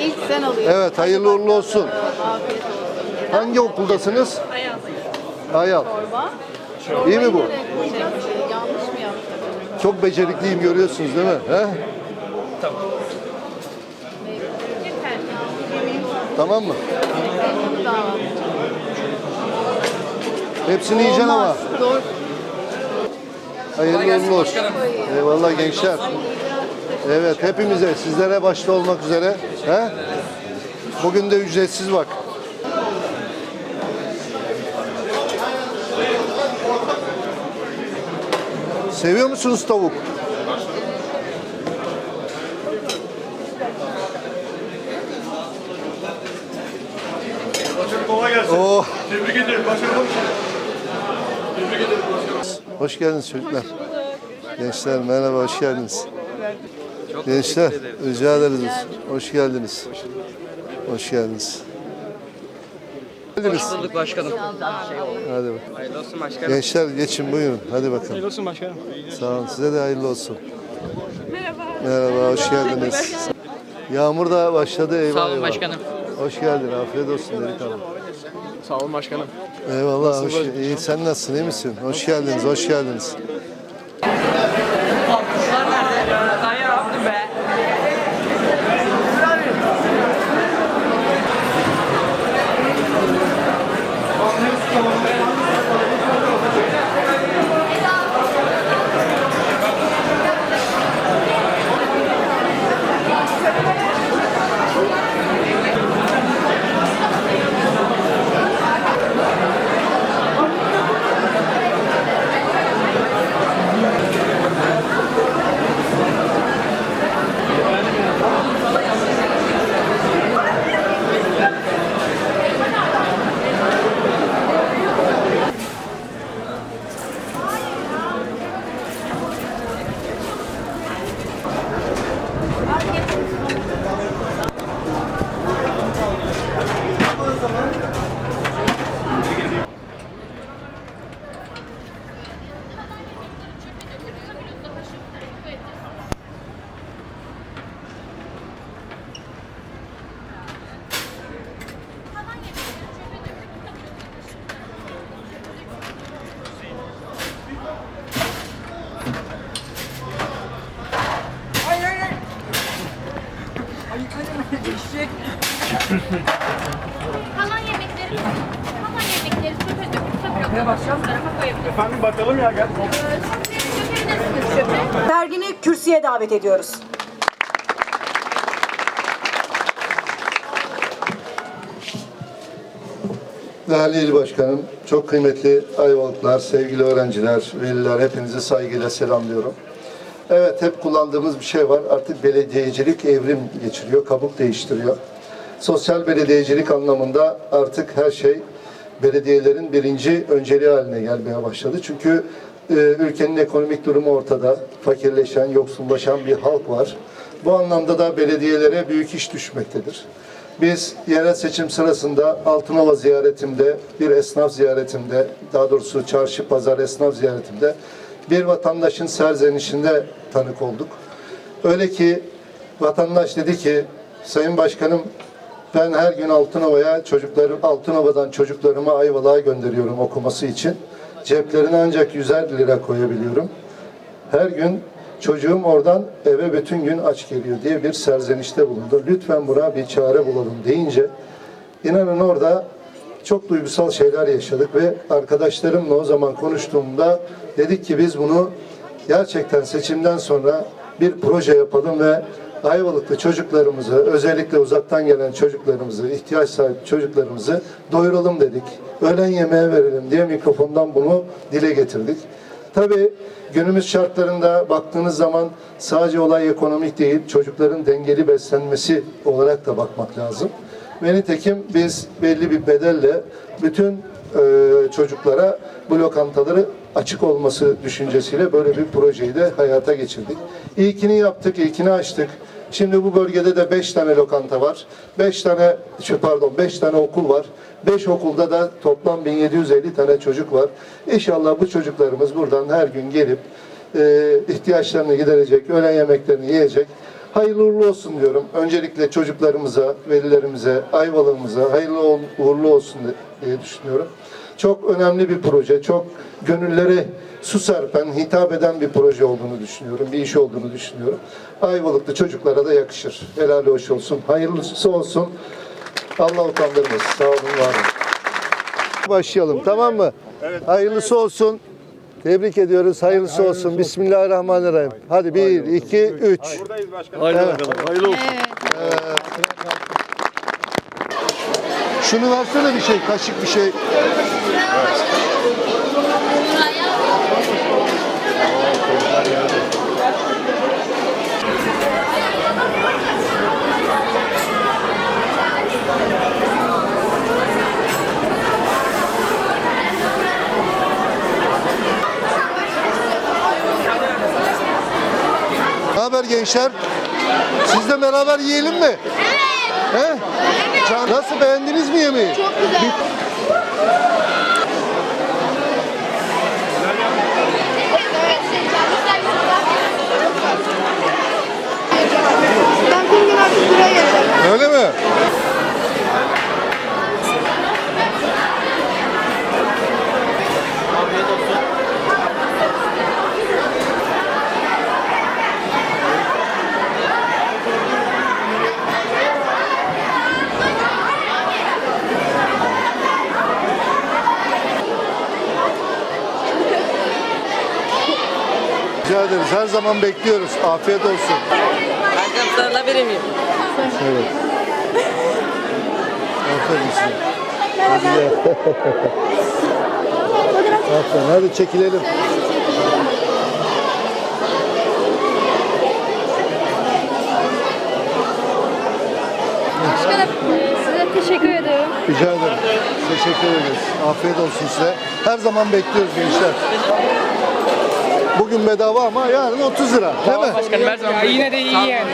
İlk sen alıyorsun. Evet, hayırlı uğurlu olsun. Afiyet olsun. Hangi okuldasınız? Ayal. Çorba. İyi mi bu? Yanlış mı yaptık? Çok becerikliyim görüyorsunuz değil mi? He? Tamam mı? Daha var. Hepsini yiyeceksin ama. Olmaz. Hayırlı uğurlu olsun. Eyvallah gençler. Evet hepimize, sizlere başta olmak üzere. He? Bugün de ücretsiz bak. Seviyor musunuz tavuk? Başkanım kolay gelsin. Oo, Tebrik ederim başkanım. Tebrik ederim başkanım. Hoş geldiniz çocuklar. Gençler merhaba, hoş geldiniz. Gençler, rica ederiz. Hoş geldiniz. Hoş geldiniz. Geldiniz. Hoş bulduk başkanım. Hadi bakalım. Hayırlı olsun başkanım. Gençler geçin buyurun. Hadi bakalım. Hayırlı olsun başkanım. Sağ olun. Size de hayırlı olsun. Merhaba. Merhaba, hoş geldiniz. Yağmur da başladı. Eyvallah. Sağ olun başkanım. Hoş geldin. Afiyet olsun delikanlı. Sağ olun başkanım. Eyvallah. Hoş, iyi. Sen nasılsın? iyi misin? Hoş geldiniz. Hoş geldiniz. Efendim bakalım ya gel. Sergini kürsüye davet ediyoruz. Değerli il başkanım, çok kıymetli Ayvalıklar, sevgili öğrenciler, veliler hepinizi saygıyla selamlıyorum. Evet hep kullandığımız bir şey var. Artık belediyecilik evrim geçiriyor, kabuk değiştiriyor. Sosyal belediyecilik anlamında artık her şey belediyelerin birinci önceliği haline gelmeye başladı. Çünkü e, ülkenin ekonomik durumu ortada. Fakirleşen, yoksullaşan bir halk var. Bu anlamda da belediyelere büyük iş düşmektedir. Biz yerel seçim sırasında Altınova ziyaretimde, bir esnaf ziyaretimde, daha doğrusu çarşı pazar esnaf ziyaretimde bir vatandaşın serzenişinde tanık olduk. Öyle ki vatandaş dedi ki, Sayın Başkanım ben her gün Altınova'ya çocuklarım, Altınova'dan çocuklarımı Ayvalık'a gönderiyorum okuması için. Ceplerine ancak 100'er lira koyabiliyorum. Her gün çocuğum oradan eve bütün gün aç geliyor diye bir serzenişte bulundu. Lütfen buna bir çare bulalım deyince inanın orada çok duygusal şeyler yaşadık ve arkadaşlarımla o zaman konuştuğumda dedik ki biz bunu gerçekten seçimden sonra bir proje yapalım ve Ayvalıklı çocuklarımızı, özellikle uzaktan gelen çocuklarımızı, ihtiyaç sahibi çocuklarımızı doyuralım dedik. Öğlen yemeğe verelim diye mikrofondan bunu dile getirdik. Tabii günümüz şartlarında baktığınız zaman sadece olay ekonomik değil, çocukların dengeli beslenmesi olarak da bakmak lazım. Ve nitekim biz belli bir bedelle bütün e, çocuklara bu lokantaları açık olması düşüncesiyle böyle bir projeyi de hayata geçirdik. İlkini yaptık, ilkini açtık. Şimdi bu bölgede de 5 tane lokanta var. 5 tane, pardon 5 tane okul var. 5 okulda da toplam 1750 tane çocuk var. İnşallah bu çocuklarımız buradan her gün gelip e, ihtiyaçlarını giderecek, öğlen yemeklerini yiyecek. Hayırlı uğurlu olsun diyorum. Öncelikle çocuklarımıza, velilerimize, Ayvalık'ımıza hayırlı uğurlu olsun diye düşünüyorum. Çok önemli bir proje, çok gönüllere su serpen, hitap eden bir proje olduğunu düşünüyorum, bir iş olduğunu düşünüyorum. Ayvalıklı çocuklara da yakışır. Helal hoş olsun, hayırlısı olsun. Allah utandırmasın. Sağ olun, var olun. Başlayalım, tamam mı? Hayırlısı olsun. Tebrik ediyoruz. Hayırlısı olsun. Bismillahirrahmanirrahim. Hadi bir, iki, üç. Haydi bakalım. Hayırlı olsun. Şunu versene bir şey, kaşık bir şey. Ne haber gençler? Siz de beraber yiyelim mi? Evet. He? Can- Nasıl beğendiniz yemeği? Çok güzel. Ben Ederiz. Her zaman bekliyoruz. Afiyet olsun. Başkanım sarılabilir miyim? Evet. Aferin size. Hadi ya. Aferin. Hadi çekilelim. Başkanım size teşekkür ediyorum. Rica ederim. Teşekkür ederiz. Afiyet olsun size. Her zaman bekliyoruz gençler. Bugün bedava ama yarın 30 lira. Değil mi? Başkanım her zaman. yine de iyi yani.